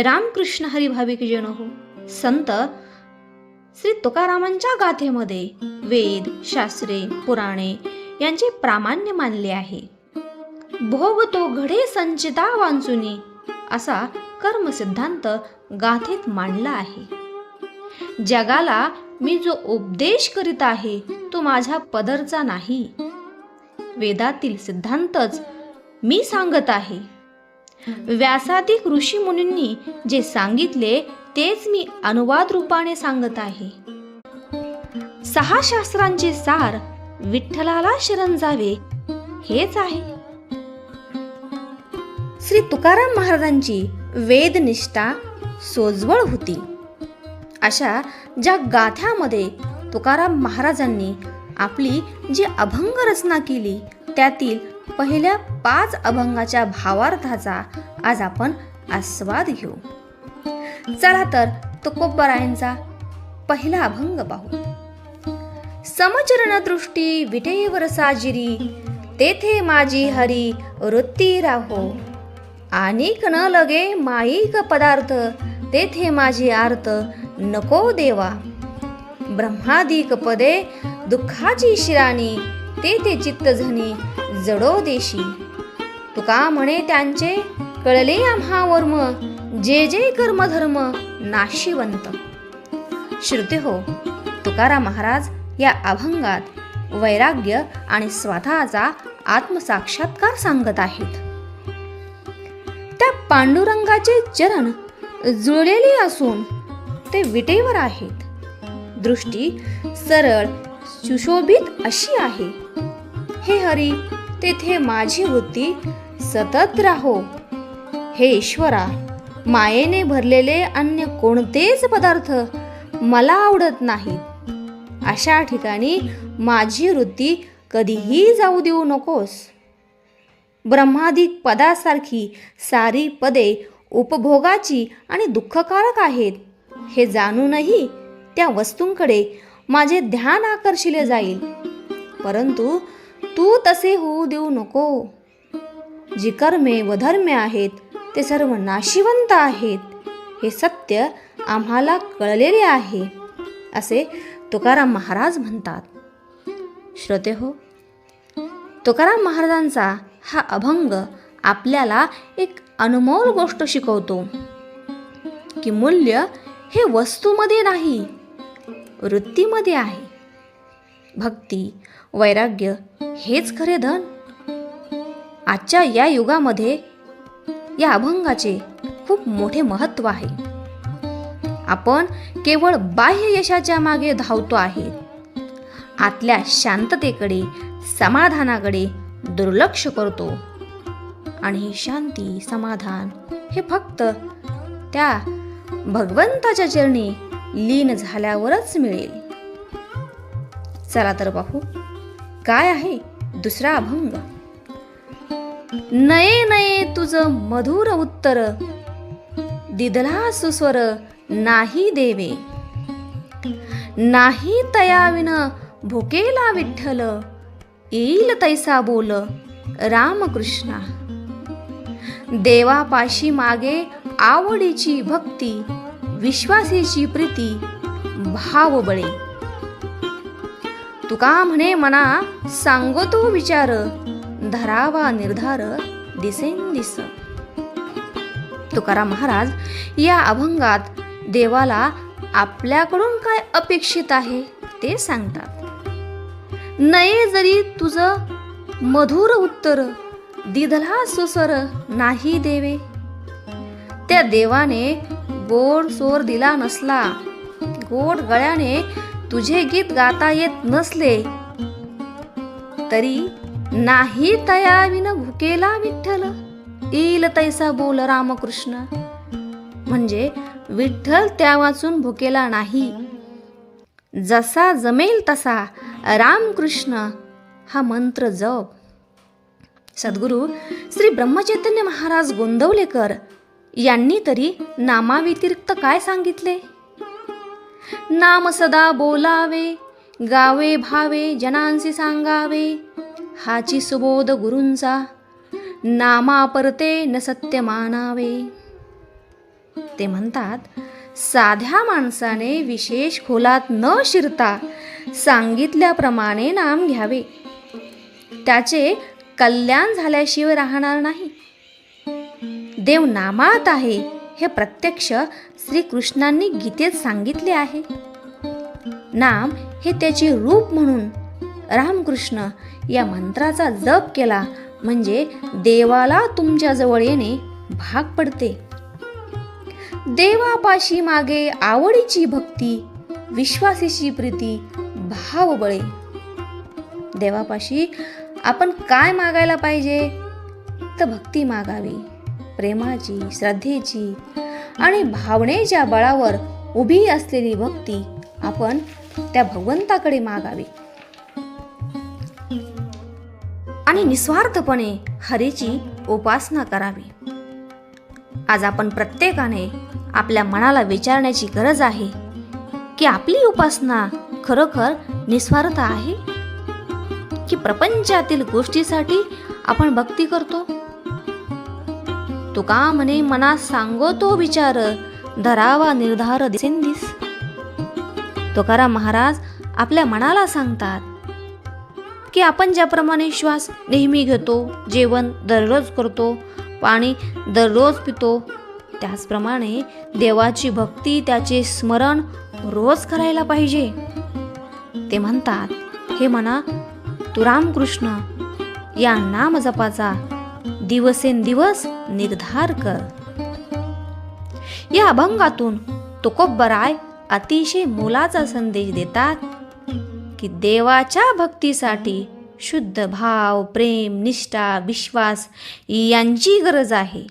रामकृष्ण हरी भाविक जन हो संत श्री तुकारामांच्या गाथेमध्ये वेद शास्त्रे पुराणे यांचे प्रामाण्य मानले आहे. भोग तो घडे संचिता वांचुनी असा कर्म सिद्धांत गाथेत मांडला आहे. जगाला मी जो उपदेश करीत आहे तो माझ्या पदरचा नाही. वेदातील सिद्धांतच मी सांगत आहे. व्यासाधिक ऋषी मुनींनी जे सांगितले तेच मी अनुवाद रूपाने सांगत आहे. सहा शास्त्रांचे सार विठ्ठलाला शरण जावे हेच आहे. श्री तुकाराम महाराजांची वेदनिष्ठा सोजवळ होती. अशा ज्या गाथ्यामध्ये तुकाराम महाराजांनी आपली जी अभंग रचना केली त्यातील पहिल्या पाच अभंगाच्या भावार्थाचा आज आपण आस्वाद घेऊ. चला तर तुकोबरायांचा पहिला अभंग पाहू. समचरण दृष्टी विटेवर साजिरी तेथे माझी हरी वृत्ती राहो. आणिक न लगे माईक पदार्थ तेथे माझी आर्त नको देवा. ब्रह्मादिक पदे दुःखाची शिराणी ते ते चित्त झनी जडो देशी. तुका म्हणे त्यांचे कळले आम्हा वर्म जे जे कर्मधर्म नाशिवंत. श्रुते हो तुकाराम महाराज या अभंगात वैराग्य आणि स्वतःचा आत्मसाक्षात्कार सांगत आहेत. त्या पांडुरंगाचे चरण जुळलेले असून ते विटेवर आहेत. दृष्टी सरळ सुशोभित अशी आहे. हे हरी तेथे माझी वृत्ती सतत राहो. हे ईश्वरा मायेने भरलेले अन्य कोणतेच पदार्थ मला आवडत नाहीत. अशा ठिकाणी माझी वृत्ती कधीही जाऊ देऊ नकोस. ब्रह्मादिक पदासारखी सारी पदे उपभोगाची आणि दुःखकारक आहेत. हे जाणूनही त्या वस्तूंकडे माझे ध्यान आकर्षिले जाईल. परंतु तू तसे होऊ देऊ नको. जी कर्मे व धर्मे आहेत ते सर्व नाशिवंत आहेत. हे सत्य आम्हाला कळलेले आहे असे तुकाराम महाराज म्हणतात. श्रोते हो तुकाराम महाराजांचा हा अभंग आपल्याला एक अनमोल गोष्ट शिकवतो की मूल्य हे वस्तूमध्ये नाही वृत्तीमध्ये आहे. भक्ती वैराग्य हेच खरे धन? आजच्या या युगामध्ये या अभंगाचे खूप मोठे महत्त्व आहे. आपण केवळ बाह्य यशाच्या मागे धावतो आहे आतल्या शांततेकडे समाधानाकडे दुर्लक्ष करतो. आणि ही शांती समाधान हे फक्त त्या भगवंताच्या चरणी लीन झाल्यावरच मिळेल. चला तर पाहू. काय आहे? दुसरा अभंग. नये नये तुझ मधुर उत्तर. दिदला सुस्वर नाही देवे. नाही तयाविन भुकेला विठ्ठल. येईल तैसा बोल रामकृष्णा. देवापाशी मागे आवडीची भक्ती विश्वासीची प्रीती भावबळे. तुका म्हणे मना सांगो तो विचार धरावा निर्धार दिसेन दिस. तुकाराम महाराज या अभंगात देवाला आपल्याकडून काय अपेक्षित आहे ते सांगतात. नये जरी तुझं मधुर उत्तर दिधला सुसर नाही देवे. त्या देवाने गोड सोर दिला नसला गोड गळ्याने तुझे गीत गाता येत नसले तरी नाही तयाविन भुकेला विठ्ठल. येईल तैसा बोल रामकृष्ण. म्हणजे विठ्ठल त्या वाचून भुकेला नाही. जसा जमेल तसा रामकृष्ण हा मंत्र जप. सद्गुरू श्री ब्रह्मचैतन्य महाराज गोंदवलेकर यांनी तरी नामाव्यतिरिक्त काय सांगितले? नाम सदा बोलावे गावे भावे जनांसी सांगावे हाची सुबोध गुरूंचा नामा परते न सत्य मानावे. ते म्हणतात साध्या माणसाने विशेष खोलात न शिरता सांगितल्याप्रमाणे नाम घ्यावे. त्याचे कल्याण झाल्याशिवाय राहणार नाही. देव नामात आहे. हे प्रत्यक्ष श्रीकृष्णांनी गीतेत सांगितले आहे. नाम हे त्याचे रूप म्हणून रामकृष्ण या मंत्राचा जप केला म्हणजे देवाला तुमच्याजवळ येणे भाग पडते. देवापाशी मागे आवडीची भक्ती विश्वासीची प्रीती भावबळे देवापाशी आपण काय मागायला पाहिजे? तर भक्ती मागावी. प्रेमाची श्रद्धेची आणि भावनेच्या बळावर उभी असलेली भक्ती आपण त्या भगवंताकडे मागावी. आणि निस्वार्थपणे हरीची उपासना करावी. आज आपण प्रत्येकाने आपल्या मनाला विचारण्याची गरज आहे की आपली उपासना खरोखर निस्वार्थ आहे? की प्रपंचातील गोष्टीसाठी आपण भक्ती करतो? तुका म्हणे मनात सांगो तो विचार? धरावा निर्धार दिसेंदिस. तुकाराम महाराज आपल्या मनाला सांगतात की आपण ज्याप्रमाणे श्वास नेहमी घेतो जेवण दररोज करतो पाणी दररोज पितो त्याचप्रमाणे देवाची भक्ती त्याचे स्मरण रोज करायला पाहिजे. ते म्हणतात हे मना तू रामकृष्ण या नाम जपाचा दिवसेंदिवस निर्धार कर. या अभंगातून तुकोबराय अतिशय मोलाचा संदेश देतात की देवाच्या भक्तीसाठी शुद्ध भाव प्रेम निष्ठा विश्वास यांची गरज आहे.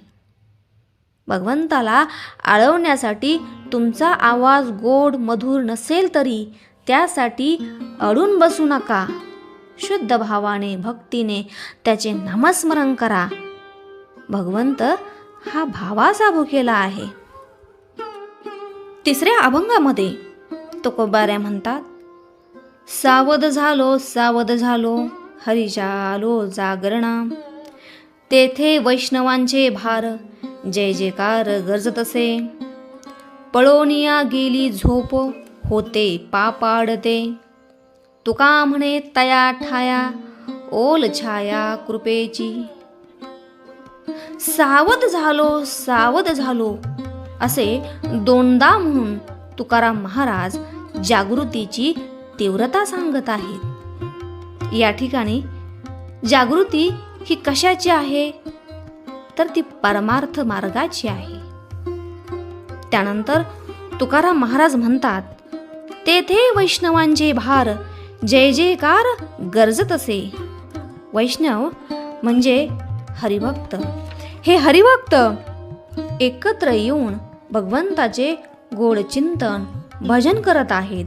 भगवंताला आळवण्यासाठी तुमचा आवाज गोड मधुर नसेल तरी त्यासाठी अडून बसू नका. शुद्ध भावाने भक्तीने त्याचे नामस्मरण करा. भगवंत हा भावाचा भुकेला आहे. तिसऱ्या अभंगामध्ये तुकोबाऱ्या म्हणतात सावध झालो सावध झालो हरीच्या जागरणा तेथे वैष्णवांचे भार जय जयकार गरजत असे. पळोनिया गेली झोप होते पापाडते तुका म्हणे तया ठाया ओल छाया कृपेची. सावध झालो सावध झालो असे दोनदा म्हणून तुकाराम महाराज जागृतीची तीव्रता सांगत आहेत. या ठिकाणी जागृती ही कशाची आहे? तर ती परमार्थ मार्गाची आहे. त्यानंतर तुकाराम महाराज म्हणतात तेथे वैष्णवांचे भार जय जयकार गरजत असे. वैष्णव म्हणजे हरिभक्त. हे हरिभक्त. एकत्र येऊन भगवंताचे गोड चिंतन भजन करत आहेत.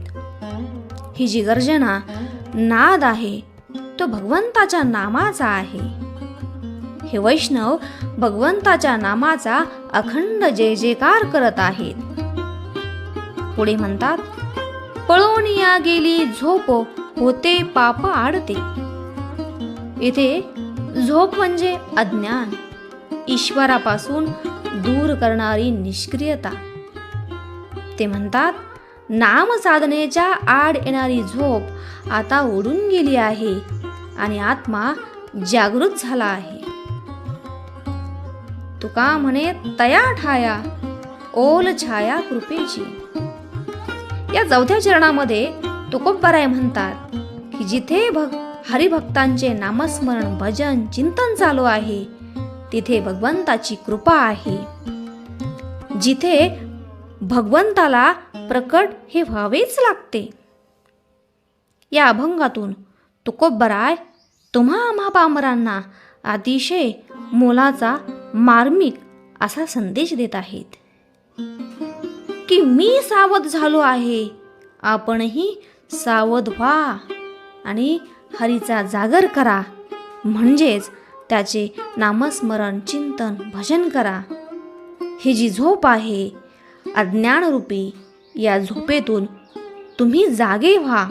ही जी गर्जना नाद आहे तो भगवंताच्या नामाचा आहे. हे वैष्णव भगवंताच्या नामाचा अखंड जय जयकार करत आहेत. पुढे म्हणतात पळून या गेली झोप होते पाप आडते. इथे झोप म्हणजे अज्ञान. ईश्वरापासून दूर करणारी निष्क्रियता. ते म्हणतात नाम साधनेच्या आड येणारी झोप आता उडून गेली आहे आणि आत्मा जागृत झाला आहे. तुका म्हणे तया ठाया ओल छाया कृपेची. या चौथ्या चरणामध्ये तुकोबराय म्हणतात की जिथे भग हरिभक्तांचे नामस्मरण भजन चिंतन चालू आहे तिथे भगवंताची कृपा आहे. जिथे भगवंताला प्रकट हे व्हावेच लागते. या अभंगातून तुकोबराय तुम्हा आम्हा पामरांना अतिशय मोलाचा मार्मिक असा संदेश देत आहेत. की मी सावध झालो आहे आपणही सावध व्हा आणि हरीचा जागर करा. म्हणजेच त्याचे नामस्मरण चिंतन भजन करा. ही जी झोप आहे अज्ञानरूपी या झोपेतून तुम्ही जागे व्हा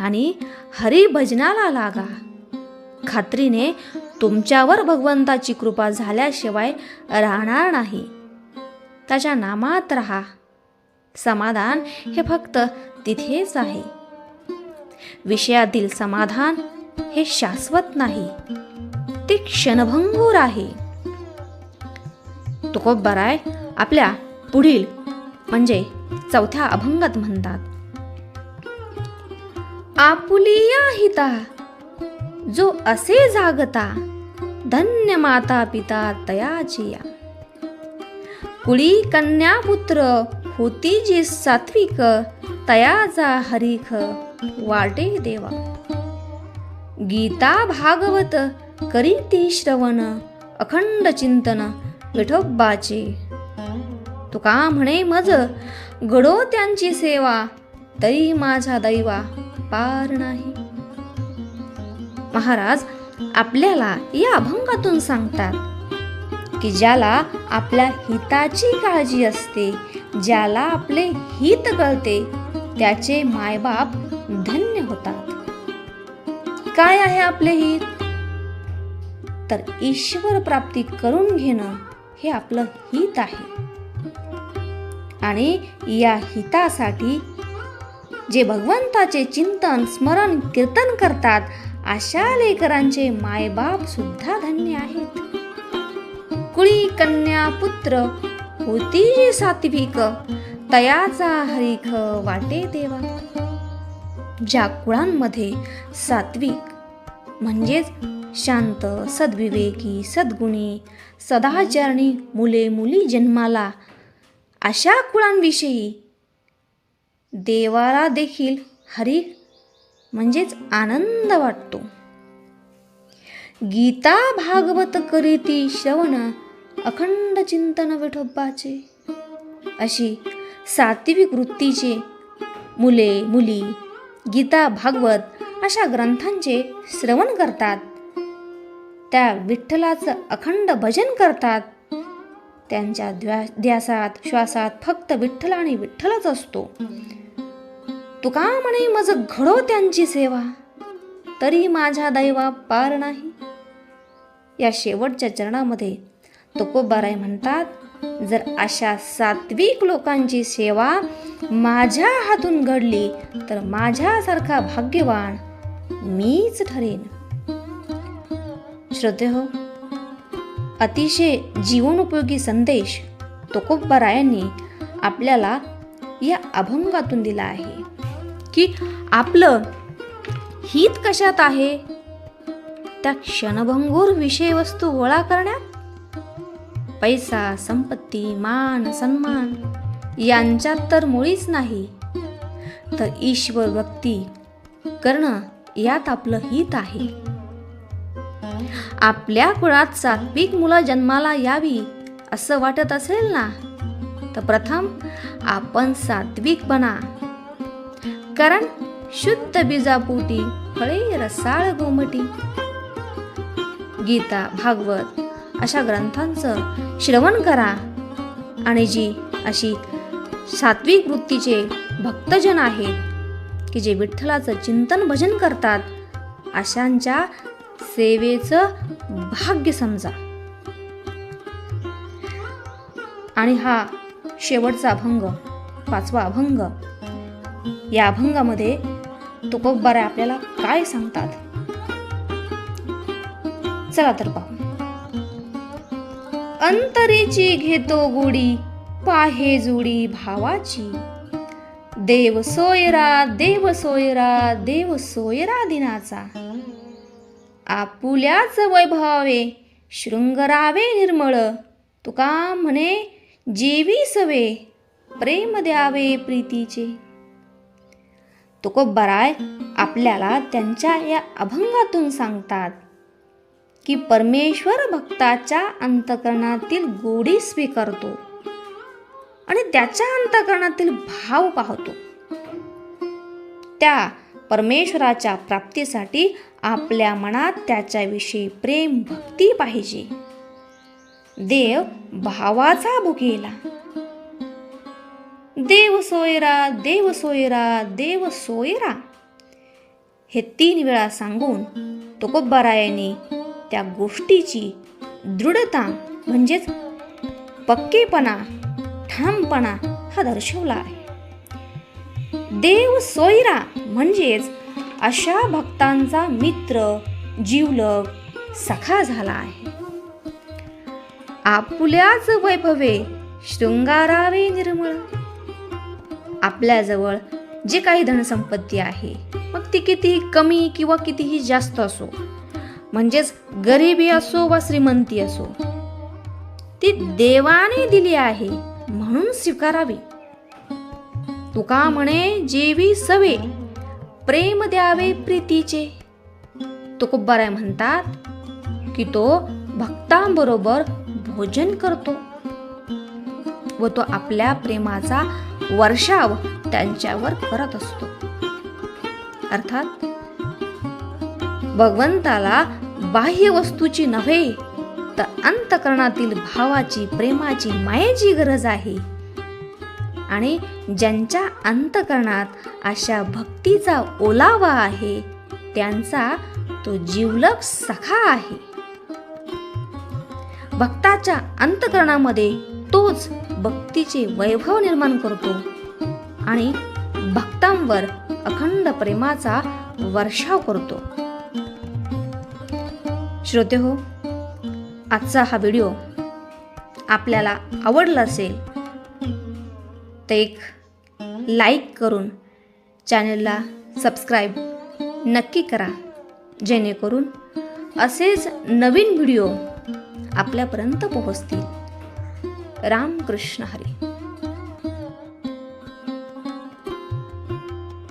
आणि हरिभजनाला लागा. खात्रीने तुमच्यावर भगवंताची कृपा झाल्याशिवाय राहणार नाही. त्याच्या नामात राहा. समाधान हे फक्त तिथेच आहे. विषयातील समाधान हे शाश्वत नाही. ते क्षणभंगूर आहे. तुकोबराय आपल्या पुढील म्हणजे चौथ्या अभंगात म्हणतात आपुलिया हिता जो असे जागता धन्य माता पिता तयाचिया कुळी कन्या पुत्र होती जी सात्विक तयाचा हरिख वाटे देवा. गीता भागवत करी ती श्रवण अखंड चिंतन विठोबाचे. तुका म्हणे मज घडो त्यांची सेवा तरी माझा दैवा पार नाही. महाराज आपल्याला या अभंगातून सांगतात की ज्याला आपल्या हिताची काळजी असते ज्याला आपले हित कळते त्याचे मायबाप धन्य होतात. काय आहे आपले हित? तर ईश्वर प्राप्ती करून घेणं हे आपलं हित आहे. आणि या हितासाठी जे भगवंताचे चिंतन स्मरण कीर्तन करतात अशा लेकरांचे मायबाप सुद्धा धन्य आहेत. कुळी कन्या पुत्र होती जे सात्विक तयाचा हरिख वाटे देवा. ज्या कुळांमध्ये सात्विक म्हणजेच शांत सद्विवेकी सद्गुणी सदाचरणी मुले मुली जन्माला. अशा कुळांविषयी देवाला देखील हरी म्हणजेच आनंद वाटतो. गीता भागवत करीती श्रवण अखंड चिंतन विठोबाचे. अशी सात्विक वृत्तीचे मुले मुली गीता भागवत अशा ग्रंथांचे श्रवण करतात. त्या विठ्ठलाचं अखंड भजन करतात. त्यांच्या द्वा ध्यासात श्वासात फक्त विठ्ठल आणि विठ्ठलच असतो. तुका म्हणे मज घडो त्यांची सेवा. तरी माझ्या दैवा पार नाही. या शेवटच्या चरणामध्ये तुकोबाराय म्हणतात जर अशा सात्विक लोकांची सेवा माझ्या हातून घडली तर माझ्यासारखा भाग्यवान मीच ठरेन. श्रद्धे हो. अतिशय जीवनोपयोगी संदेश तुकोबारायांनी आपल्याला या अभंगातून दिला आहे. की आपलं हित कशात आहे? त्या क्षणभंगूर विषयवस्तू गोळा करण्यात? पैसा संपत्ती मान सन्मान यांच्यात तर मुळीच नाही. तर ईश्वर भक्ती करणं यात आपलं हित आहे. आपल्या कुळात सात्विक मुलं जन्माला यावी असं वाटत असेल ना? तर प्रथम आपण सात्विक बना. कारण शुद्ध बीजापोटी फळे रसाळ गोमटी. गीता भागवत अशा ग्रंथांचं श्रवण करा. आणि जी अशी सात्विक वृत्तीचे भक्तजन आहेत की जे विठ्ठलाचं चिंतन भजन करतात अशांच्या सेवेचं भाग्य समजा. आणि हा शेवटचा अभंग पाचवा अभंग या अभंगामध्ये तुकोबारे आपल्याला काय सांगतात? चला तर पाहू. अंतरीची घेतो गुडी पाहे जुडी भावाची. देव सोयरा देव सोयरा देव सोयरा दिनाचा. आपुल्याच वैभवावे शृंगरावे निर्मळ. तुका म्हणे जेवी सवे प्रेम द्यावे प्रीतीचे. तुकोबराय आपल्याला त्यांच्या या अभंगातून सांगतात की परमेश्वर भक्ताच्या अंतकरणातील गोडी स्वीकारतो आणि त्याच्या अंतकरणातील भाव पाहतो. त्या परमेश्वराच्या प्राप्तीसाठी आपल्या मनात त्याच्याविषयी प्रेम भक्ती पाहिजे. देव भावाचा भुकेला देव सोयरा देव सोयरा देव सोयरा. हे तीन वेळा सांगून तुकोबरायाने त्या गोष्टीची दृढता म्हणजेच पक्केपणा ठामपणा हा दर्शवला आहे. देव सोयरा म्हणजेच अशा भक्तांचा मित्र जीवलग सखा झाला आहे. आपुल्याच वैभवे शृंगारावे निर्मळ. आपल्याजवळ जे काही धनसंपत्ती आहे मग ती किती कमी किंवा कितीही जास्त असो म्हणजेच गरिबी असो वा श्रीमंती असो ती देवाने दिली आहे म्हणून स्वीकारावी. तुका म्हणे जेवी सवे. प्रेम द्यावे प्रीतीचे. तुकोबाराय म्हणतात की तो भक्तांबरोबर भोजन करतो. व तो आपल्या प्रेमाचा वर्षाव त्यांच्यावर करत असतो. अर्थात भगवंताला बाह्य वस्तूची नव्हे तर अंतकरणातील भावाची प्रेमाची मायेची गरज आहे. आणि ज्यांच्या अंतकरणात अशा भक्तीचा ओलावा आहे त्यांचा तो जीवलक सखा आहे. भक्ताच्या अंतकरणामध्ये तोच भक्तीचे वैभव निर्माण करतो आणि भक्तांवर अखंड प्रेमाचा वर्षाव करतो. श्रोते हो आजचा हा व्हिडिओ आपल्याला आवडला असेल तर एक लाईक करून चॅनलला सबस्क्राईब नक्की करा जेणेकरून असेच नवीन व्हिडिओ आपल्यापर्यंत पोहोचतील. रामकृष्ण हरी.